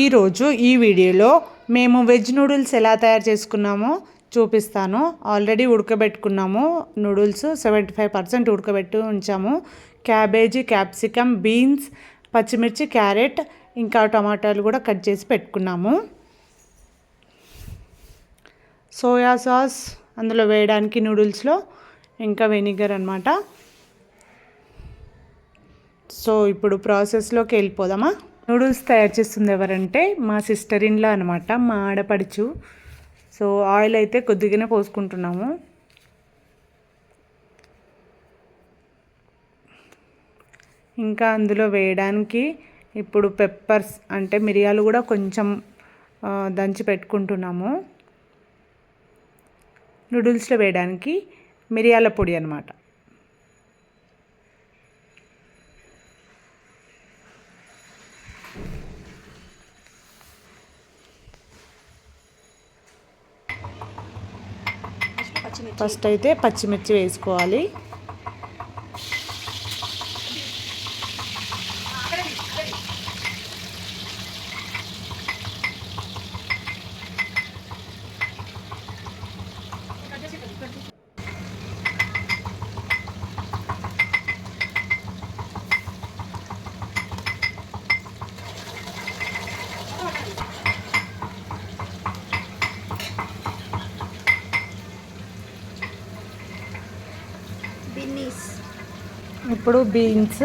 ఈరోజు ఈ వీడియోలో మేము వెజ్ నూడిల్స్ ఎలా తయారు చేసుకున్నామో చూపిస్తాను. ఆల్రెడీ ఉడకబెట్టుకున్నాము నూడిల్స్ సెవెంటీ ఫైవ్ పర్సెంట్ ఉడకబెట్టి ఉంచాము. క్యాబేజీ క్యాప్సికమ్ బీన్స్ పచ్చిమిర్చి క్యారెట్ ఇంకా టమాటాలు కూడా కట్ చేసి పెట్టుకున్నాము. సోయా సాస్ అందులో వేయడానికి నూడిల్స్లో ఇంకా వెనిగర్ అనమాట సో ఇప్పుడు ప్రాసెస్లోకి వెళ్ళిపోదామా? నూడిల్స్ తయారు చేస్తుంది ఎవరంటే మా సిస్టర్ ఇన్లా అనమాట మా ఆడపడుచు. సో ఆయిల్ అయితే కొద్దిగానే పోసుకుంటున్నాము. ఇంకా అందులో వేయడానికి ఇప్పుడు పెప్పర్స్ అంటే మిరియాలు కూడా కొంచెం దంచి పెట్టుకుంటున్నాము. నూడిల్స్లో వేయడానికి మిరియాల పొడి అనమాట ఫస్ట్ అయితే పచ్చిమిర్చి వేసుకోవాలి. ఇప్పుడు beans.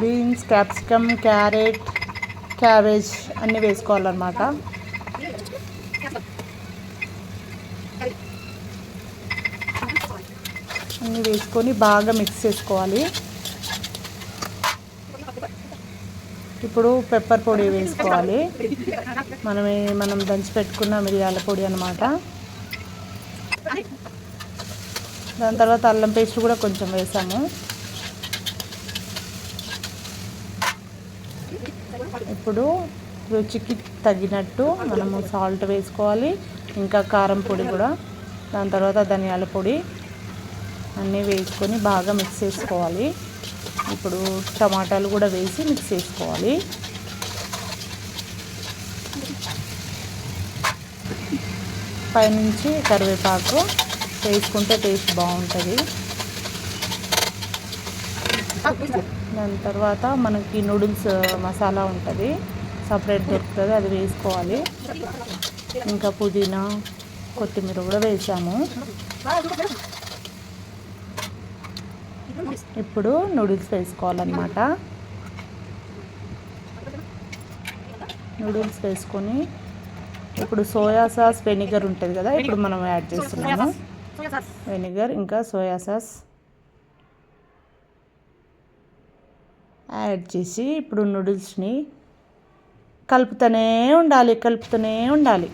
Beans capsicum carrot cabbage అన్నీ వేసుకోవాలన్నమాట. అన్నీ వేసుకొని బాగా మిక్స్ చేసుకోవాలి. ఇప్పుడు పెప్పర్ పొడి వేసుకోవాలి. మనం మనం దంచి పెట్టుకున్న మిరియాల పొడి అనమాట దాని తర్వాత అల్లం పేస్ట్ కూడా కొంచెం వేసాము. ఇప్పుడు రుచికి తగినట్టు మనము సాల్ట్ వేసుకోవాలి. ఇంకా కారం పొడి కూడా. దాని తర్వాత ధనియాల పొడి అన్నీ వేసుకొని బాగా మిక్స్ చేసుకోవాలి. ఇప్పుడు టమాటాలు కూడా వేసి మిక్స్ చేసుకోవాలి. పైనుంచి కరివేపాకు వేసుకుంటే టేస్ట్ బాగుంటుంది. దాని తర్వాత మనకి నూడిల్స్ మసాలా ఉంటుంది. సపరేట్ దొరుకుతుంది అది వేసుకోవాలి. ఇంకా పుదీనా కొత్తిమీర కూడా వేసాము. ఇప్పుడు నూడిల్స్ వేసుకోవాలన్నమాట. నూడిల్స్ వేసుకొని ఇప్పుడు సోయా సాస్ వెనిగర్ ఉంటుంది కదా ఇప్పుడు మనం యాడ్ చేస్తున్నాము. వెనిగర్ ఇంకా సోయా సాస్ యాడ్ చేసి ఇప్పుడు నూడిల్స్ని కలుపుతూనే ఉండాలి కలుపుతూనే ఉండాలి.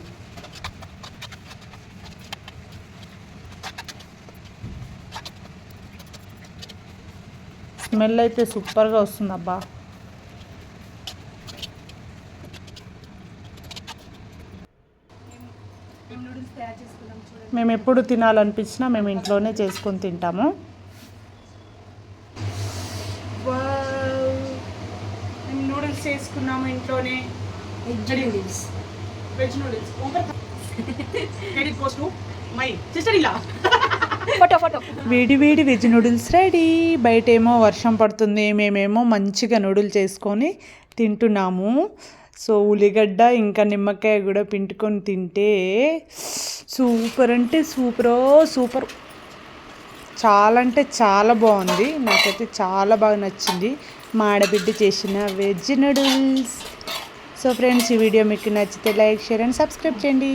స్మెల్ అయితే సూపర్గా వస్తుంది అబ్బా. మేము ఎప్పుడు తినాలనిపించినా మేము ఇంట్లోనే చేసుకొని తింటాము. నూడిల్స్ చేసుకున్నాము ఇంట్లోనే. Veg noodles. Veg noodles. My sister ఇలా ఫోటో ఫోటో. వేడి వేడి వెజ్ నూడిల్స్ రెడీ. బయట ఏమో వర్షం పడుతుంది మేమేమో మంచిగా నూడిల్స్ చేసుకొని తింటున్నాము. సో ఉల్లిగడ్డ ఇంకా నిమ్మకాయ కూడా పిండుకొని తింటే సూపర్ అంటే సూపరో సూపర్. చాలా అంటే చాలా బాగుంది. నాకైతే చాలా బాగా నచ్చింది. మా ఆడబిడ్డ చేసిన వెజ్ నూడిల్స్. సో ఫ్రెండ్స్ ఈ వీడియో మీకు నచ్చితే లైక్ షేర్ అండ్ సబ్స్క్రైబ్ చేయండి.